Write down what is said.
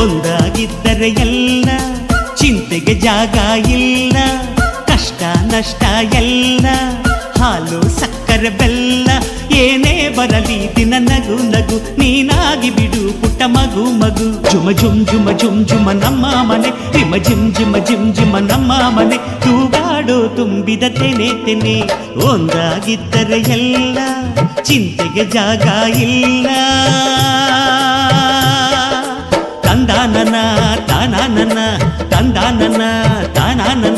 ಒಂದಾಗಿದ್ದರೆ ಎಲ್ಲ ಚಿಂತೆಗೆ ಜಾಗ ಇಲ್ಲ, ಕಷ್ಟ ನಷ್ಟ ಎಲ್ಲ, ಹಾಲು, ಸಕ್ಕರೆ, ಬೆಲ್ಲ, ಏನೇ ಬರಲಿ ದಿನ ನಗು ನಗು, ನೀನಾಗಿ ಬಿಡು ಪುಟ್ಟ ಮಗು ಮಗು. ಜುಮ ಜುಮ್ ಜುಮ ಜುಮ್ ಜುಮ ನಮ್ಮ ಮನೆ, ರಿಮ ಜಿಮ್ ಜಿಮ ಜಿಮ್ ಜಿಮ ನಮ್ಮ ಮನೆ, ತೂಗಾಡು ತುಂಬಿದ ತೆನೆ ತೆನೆ, ಒಂದಾಗಿದ್ದರೆ ಎಲ್ಲ ಚಿಂತೆಗೆ ಜಾಗ ಇಲ್ಲ. தானானா தானானா தந்தானா தானானா